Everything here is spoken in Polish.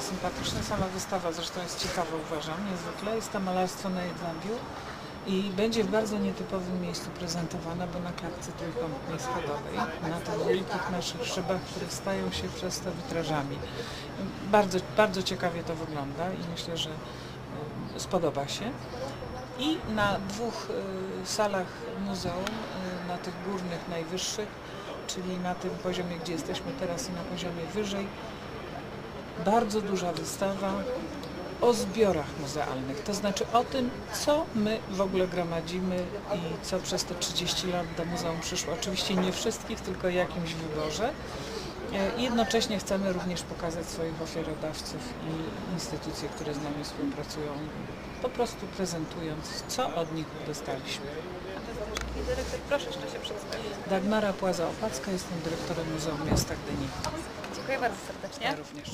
sympatyczne. Sama wystawa zresztą jest ciekawa, uważam, niezwykle. Jest to malarstwo na Jedlambiu i będzie w bardzo nietypowym miejscu prezentowana, bo na klatce trójkątnej schodowej, na tych wielkich naszych szybach, które stają się przez to witrażami. Bardzo, bardzo ciekawie to wygląda i myślę, że y, spodoba się. I na dwóch y, salach muzeum, y, na tych górnych, najwyższych, czyli na tym poziomie, gdzie jesteśmy teraz i na poziomie wyżej, bardzo duża wystawa o zbiorach muzealnych, to znaczy o tym, co my w ogóle gromadzimy i co przez te 30 lat do muzeum przyszło. Oczywiście nie wszystkich, tylko jakimś wyborze. E, I jednocześnie chcemy również pokazać swoich ofiarodawców i instytucje, które z nami współpracują, po prostu prezentując, co od nich dostaliśmy. Dyrektor, proszę jeszcze się przedstawić. Dagmara Płaza-Opacka, jestem dyrektorem Muzeum Miasta Gdyni. Dziękuję bardzo serdecznie. Ja również.